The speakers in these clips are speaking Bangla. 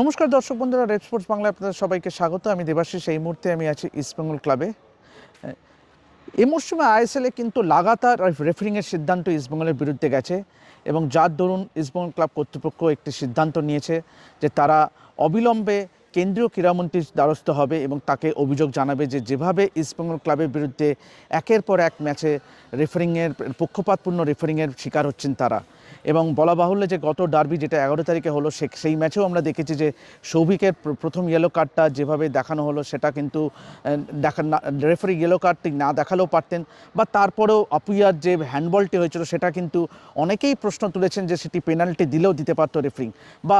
নমস্কার দর্শক বন্ধুরা রেড স্পোর্টস বাংলা আপনাদের সবাইকে স্বাগত। আমি দেবাশিস, এই মুহূর্তে আমি আছি ইস্টবেঙ্গল ক্লাবে এই মরশুমে আইএসএলে কিন্তু লাগাতার রেফারিংয়ের সিদ্ধান্ত ইস্টবেঙ্গলের বিরুদ্ধে গেছে এবং যার দরুন ইস্টবেঙ্গল ক্লাব কর্তৃপক্ষ একটি সিদ্ধান্ত নিয়েছে যে তারা অবিলম্বে কেন্দ্রীয় ক্রীড়ামন্ত্রীর দ্বারস্থ হবে এবং তাকে অভিযোগ জানাবে যে যেভাবে ইস্টবেঙ্গল ক্লাবের বিরুদ্ধে একের পর এক ম্যাচে রেফারিংয়ের পক্ষপাতপূর্ণ রেফারিংয়ের শিকার হচ্ছেন তারা। এবং বলা বাহুল্য যে গত ডার্বি যেটা এগারো তারিখে হলো, সে সেই ম্যাচেও আমরা দেখেছি যে সৌভিকের প্র- প্রথম ইয়েলো কার্ডটা যেভাবে দেখানো হলো, সেটা কিন্তু দেখা না রেফারি ইয়েলো কার্ডটি না দেখালেও পারতেন। বা তারপরেও আপুইয়ার যে হ্যান্ডবলটি হয়েছিল, সেটা কিন্তু অনেকেই প্রশ্ন তুলেছেন যে সেটি পেনাল্টি দিলেও দিতে পারতো রেফারিং বা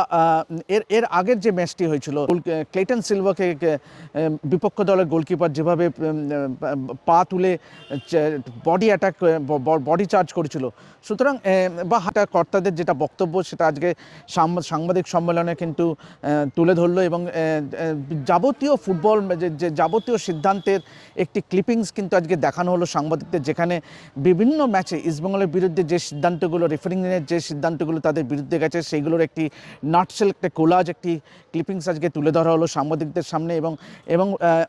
এর এর আগের যে ম্যাচটি হয়েছিল ক্লেটন সিলভাকে বিপক্ষ দলের গোলকিপার যেভাবে পা তুলে বডি অ্যাটাক বডি চার্জ করেছিল। সুতরাং বা হাটা কর্তাদের যেটা বক্তব্য সেটা আজকে সাংবাদিক সম্মেলনে কিন্তু তুলে ধরলো এবং যাবতীয় ফুটবল যে যাবতীয় সিদ্ধান্তের একটি ক্লিপিংস কিন্তু আজকে দেখানো হলো সাংবাদিকদের, যেখানে বিভিন্ন ম্যাচে ইস্টবেঙ্গলের বিরুদ্ধে যে সিদ্ধান্তগুলো রেফারিংয়ের যে সিদ্ধান্তগুলো তাদের বিরুদ্ধে গেছে, সেইগুলোর একটি নাটসেল একটা কোলাজ, একটি ক্লিপিংস আজকে তুলে ধরা হলো সাংবাদিকদের সামনে এবং এবং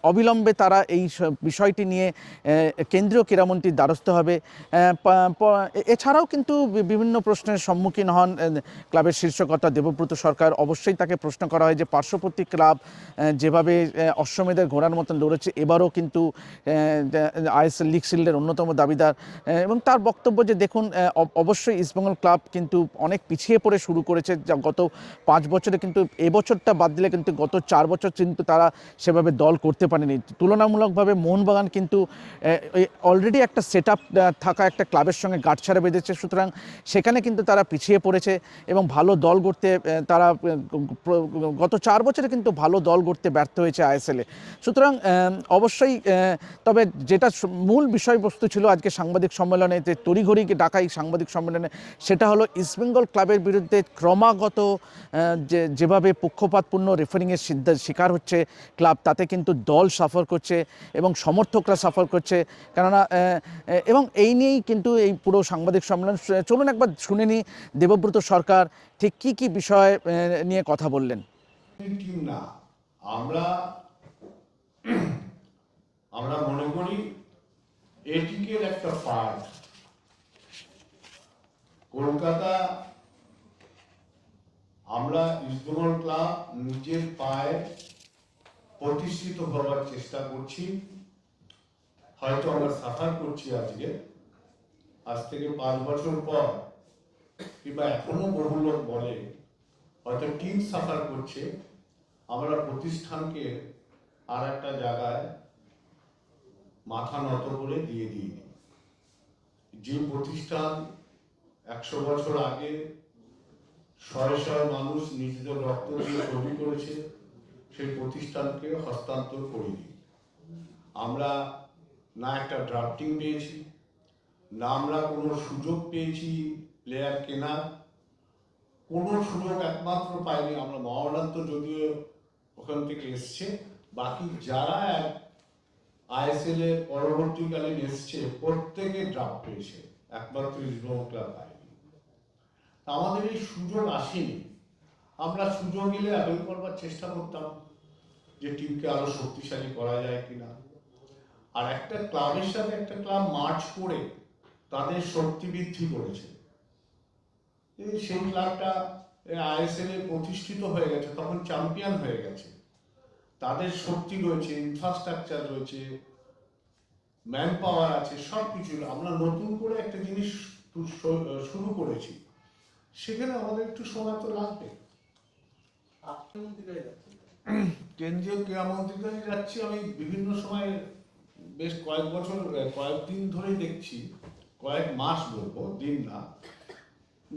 অবিলম্বে তারা এই বিষয়টি নিয়ে কেন্দ্রীয় ক্রীড়ামন্ত্রীর দ্বারস্থ হবে। এছাড়াও কিন্তু বিভিন্ন বিভিন্ন প্রশ্নের সম্মুখীন হন ক্লাবের শীর্ষকর্তা দেবব্রত সরকার। অবশ্যই তাকে প্রশ্ন করা হয় যে, পার্শ্ববর্তী ক্লাব যেভাবে অশ্বমেধের ঘোড়ার মতন দৌড়েছে, এবারও কিন্তু আইএসএল লিগ শিল্ডের অন্যতম দাবিদার। এবং তার বক্তব্য যে, দেখুন অবশ্যই ইস্টবেঙ্গল ক্লাব কিন্তু অনেক পিছিয়ে পড়ে শুরু করেছে। যা গত পাঁচ বছরে কিন্তু এবছরটা বাদ দিলে কিন্তু গত চার বছর কিন্তু তারা সেভাবে দল করতে পারেনি। তুলনামূলকভাবে মোহনবাগান কিন্তু অলরেডি একটা সেট থাকা একটা ক্লাবের সঙ্গে গাঁটছাড়া বেঁধেছে। সুতরাং সেখানে কিন্তু তারা পিছিয়ে পড়েছে এবং ভালো দল গড়তে তারা গত চার বছরে কিন্তু ভালো দল গড়তে ব্যর্থ হয়েছে আইএসএলে সুতরাং অবশ্যই তবে যেটা মূল বিষয়বস্তু ছিল আজকে সাংবাদিক সম্মেলনে যে তড়িঘড়ি ডাকা এই সাংবাদিক সম্মেলনে, সেটা হলো ইস্টবেঙ্গল ক্লাবের বিরুদ্ধে ক্রমাগত যে, যেভাবে পক্ষপাতপূর্ণ রেফারিংয়ের সিদ্ধা- শিকার হচ্ছে ক্লাব তাতে কিন্তু দল সাফার করছে এবং সমর্থকরা সাফার করছে। কেননা এবং এই নিয়েই কিন্তু এই পুরো সাংবাদিক সম্মেলন, চলুন একবার শুনে নিই দেবব্রত সরকার ঠিক কি কি বিষয় নিয়ে কথা বললেন? আমরা আমরা মনে করি এটিকের একটা পার্ট। কলকাতা, আমরা ইস্টবেঙ্গল ক্লাব নিজের পায়ে প্রতিষ্ঠিত হওয়ার চেষ্টা করছি। হয়তো আমরা সাফার করছি আজকে। আজ থেকে পাঁচ বছর পর কিংবা এখনও বহু লোক বলে, হয়তো টিম সাফার করছে আমরা প্রতিষ্ঠানকে আর একটা জায়গায় মাথা নত করে দিয়ে দিই। যে প্রতিষ্ঠান একশো বছর আগে শয়ে শয়ে মানুষ নিজেদের রক্ত দিয়ে তৈরি করেছে, সেই প্রতিষ্ঠানকে হস্তান্তর করিনি আমরা না একটা ড্রাফটিং পেয়েছি, না আমরা কোনো সুযোগ পেয়েছি প্লেয়ার কেনার কোনো সুযোগ একমাত্র পাইনি আমরা মহারান তো যদিও ওখান থেকে এসছে। বাকি যারা আইএসএল এর পরবর্তীকালীন এসছে, প্রত্যেকে ড্রাফট পেয়েছে। একমাত্র ইসলাম ক্লাব পায়নি আমাদের এই সুযোগ আসেনি। আমরা সুযোগ এলে অ্যাভেল করবার চেষ্টা করতাম যে টিমকে আরও শক্তিশালী করা যায় কিনা। আর একটা ক্লাবের সাথে একটা ক্লাব মার্চ করে তাদের শক্তি বৃদ্ধি করেছে। সেই ক্লাবটা আইএসএল এ প্রতিষ্ঠিত হয়ে গেছে তখন চ্যাম্পিয়ন হয়ে গেছে। তাদের শক্তি রয়েছে ইনফ্রাস্ট্রাকচার রয়েছে ম্যান পাওয়ার আছে সব কিছু আমরা নতুন করে একটা জিনিস শুরু করেছি। সেখানে আমাদের একটু সময় তো লাগবে। কেন্দ্রীয় ক্রীড়ামন্ত্রীদের যাচ্ছি আমি বিভিন্ন সময় বেশ কয়েক বছর কয়েকদিন ধরেই দেখছি কয়েক মাস বলব দিন না।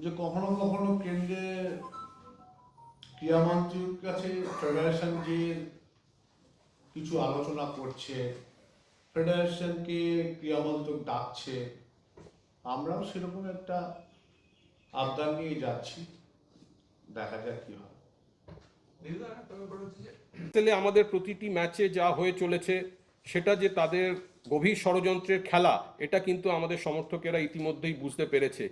যে কখনো কখনো কেন্দ্রে ক্রীড়ামন্ত্রীর কাছে ফেডারেশন যে কিছু আলোচনা করছে ফেডারেশনকে ক্রীড়ামন্ত্রক ডাকছে আমরাও সেরকম একটা আবদার নিয়ে যাচ্ছি। দেখা যাক কি হয়। তাহলে আমাদের প্রতিটি ম্যাচে যা হয়ে চলেছে সেটা যে তাদের গভীর ষড়যন্ত্রের খেলা এটা কিন্তু আমাদের সমর্থকেরা ইতিমধ্যেই বুঝতে পেরেছে।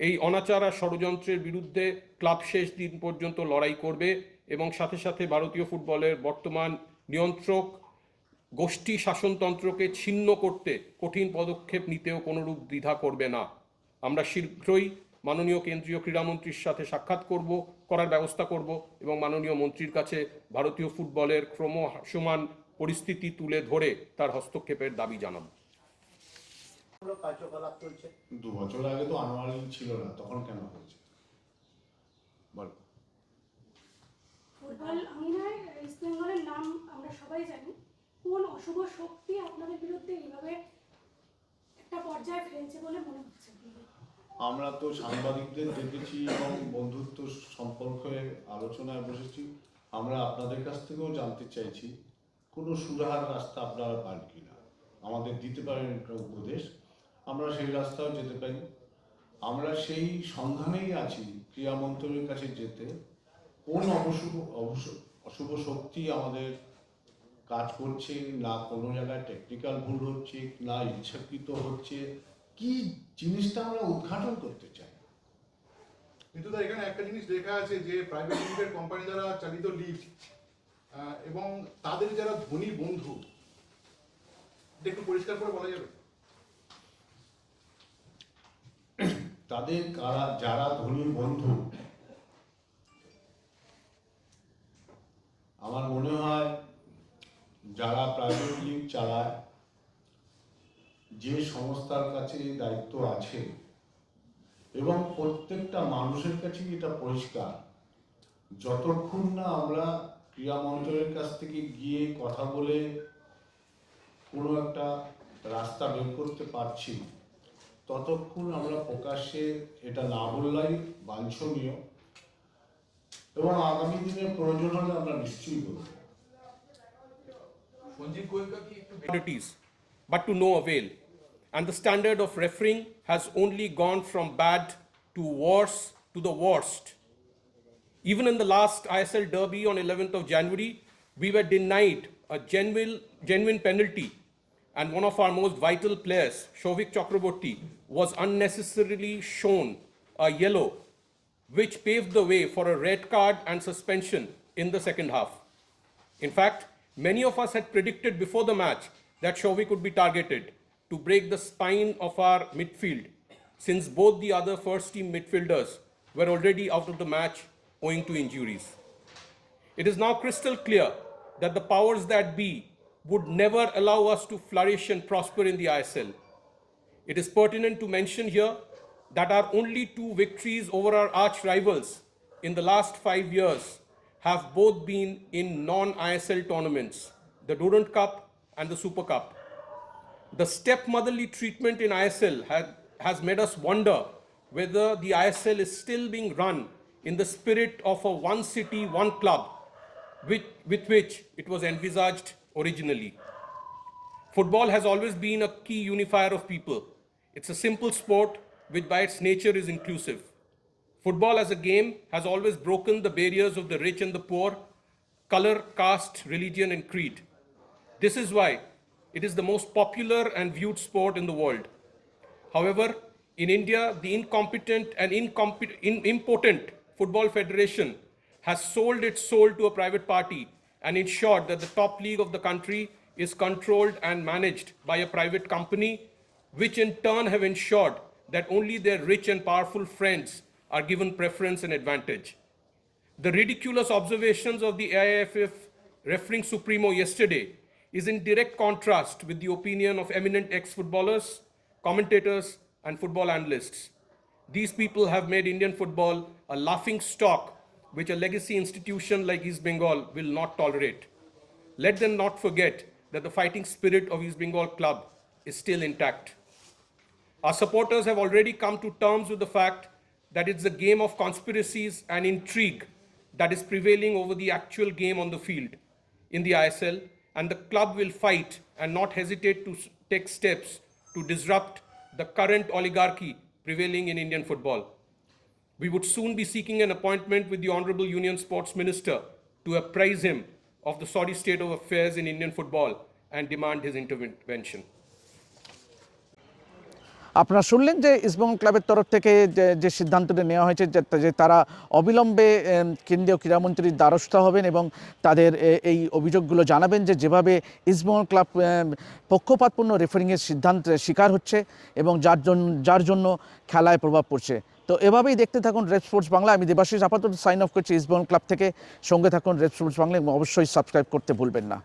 এই অনাচার আর ষড়যন্ত্রের বিরুদ্ধে ক্লাব শেষ দিন পর্যন্ত লড়াই করবে এবং সাথে সাথে ভারতীয় ফুটবলের বর্তমান নিয়ন্ত্রক গোষ্ঠী শাসনতন্ত্রকে ছিন্ন করতে কঠিন পদক্ষেপ নিতেও কোনোরূপ দ্বিধা করবে না। আমরা শীঘ্রই মাননীয় কেন্দ্রীয় ক্রীড়ামন্ত্রীর সাথে সাক্ষাৎ করব, করার ব্যবস্থা করব এবং মাননীয় মন্ত্রীর কাছে ভারতীয় ফুটবলের ক্রমসমান পরিস্থিতি তুলে ধরে তার হস্তক্ষেপের দাবি জানাব। কার্যকলাপ চলছে? দু বছর আগে তো আনোয়ারি ছিল না তখন কেন হয়েছে? বল। ফুটবল আঙিনায় ইস্ট বেঙ্গলের নাম আমরা সবাই জানি। কোন অশুভ শক্তি আপনাদের বিরুদ্ধে এইভাবে একটা পর্যায়ে ফেলছে বলে মনে হচ্ছে? আমরা তো সাংবাদিকদের দেখেছি এবং বন্ধুত্ব সম্পর্কে আলোচনায় বসেছি। আমরা আপনাদের কাছ থেকেও জানতে চাইছি কোনো সুরাহার রাস্তা আপনারা পান কিনা? আমাদের দিতে পারেন একটা উপদেশ। আমরা সেই রাস্তাও যেতে পারি। আমরা সেই সন্ধানেই আছি ক্রীড়া মন্ত্রণের কাছে যেতে। কোন অবশুভ অবশ- অশুভ শক্তি আমাদের কাজ করছে, না কোনো জায়গায় টেকনিক্যাল ভুল হচ্ছে, না ইচ্ছাকৃত হচ্ছে, কি জিনিসটা আমরা উদ্ঘাটন করতে চাই? কিন্তু এখানে একটা জিনিস লেখা আছে যে প্রাইভেট লিমিটেড কোম্পানি দ্বারা চালিত লিফট এবং তাদের যারা ধনী বন্ধু একটু পরিষ্কার করে বলা যাবে? তাদের কারা, যারা ধনী বন্ধু, আমার মনে হয় যারা প্রাইভেট লিগ চালায়, যে সংস্থার কাছে দায়িত্ব আছে, এবং প্রত্যেকটা মানুষের কাছেই এটা পরিষ্কার, যতক্ষণ না আমরা ক্রীড়া মন্ত্রণের কাছ থেকে গিয়ে কথা বলে কোনো একটা রাস্তা বের করতে পারছি ততক্ষণ আমরা প্রকাশ্যে এটা না বললাই বাঞ্ছনীয় এবং আগামী দিনে প্রয়োজন হলে আমরা নিশ্চয়ই বলবো commodities, but to no avail. And the standard of refereeing has only gone from bad to worse to the worst. Even in the last ISL derby on 11th of January, we were denied a genuine, genuine penalty, and one of our most vital players, Shovik Chakraborty, was unnecessarily shown a yellow, which paved the way for a red card and suspension in the second half. In fact, many of us had predicted before the match that Shovik would be targeted to break the spine of our midfield, since both the other first team midfielders were already out of the match owing to injuries. It is now crystal clear that the powers that be would never allow us to flourish and prosper in the ISL. It is pertinent to mention here that our only two victories over our arch rivals in the last five years have both been in non ISL tournaments the Durant Cup and the Super Cup. The stepmotherly treatment in ISL had, has made us wonder whether the ISL is still being run in the spirit of a one city, one club, with, with which it was envisaged originally. Football has always been a key unifier of people. It's a simple sport which, by its nature, is inclusive. Football as a game has always broken the barriers of the rich and the poor, color, caste, religion, and creed. This is why it is the most popular and viewed sport in the world. However, in India, the incompetent and in- impotent Football Federation has sold its soul to a private party and ensured that the top league of the country is controlled and managed by a private company, which in turn have ensured that only their rich and powerful friends are given preference and advantage. The ridiculous observations of the AIFF refereeing Supremo yesterday is in direct contrast with the opinion of eminent ex footballers, commentators, and football analysts. These people have made Indian football a laughing stock which a legacy institution like East Bengal will not tolerate. Let them not forget that the fighting spirit of East Bengal club is still intact. Our supporters have already come to terms with the fact that it's a game of conspiracies and intrigue that is prevailing over the actual game on the field in the ISL, and the club will fight and not hesitate to take steps to disrupt the current oligarchy prevailing in Indian football. We would soon be seeking an appointment with the Honorable Union Sports Minister to apprise him of the sorry state of affairs in Indian football and demand his intervention. আপনারা শুনলেন যে ইস্টবেঙ্গল ক্লাবের তরফ থেকে যে সিদ্ধান্তটি নেওয়া হয়েছে যে তারা অবিলম্বে কেন্দ্রীয় ক্রীড়ামন্ত্রীর দ্বারস্থ হবেন এবং তাদের এই অভিযোগগুলো জানাবেন যে যেভাবে ইস্টবেঙ্গল ক্লাব পক্ষপাতপূর্ণ রেফারিংয়ের সিদ্ধান্তের শিকার হচ্ছে এবং যার জন্য যার জন্য খেলায় প্রভাব পড়ছে তো এভাবেই দেখতে থাকুন রেড স্পোর্টস বাংলা আমি দেবাশিস, আপাতত সাইন অফ করছি ইসবন ক্লাব থেকে। সঙ্গে থাকুন রেড স্পোর্টস বাংলা এবং অবশ্যই সাবস্ক্রাইব করতে ভুলবেন না।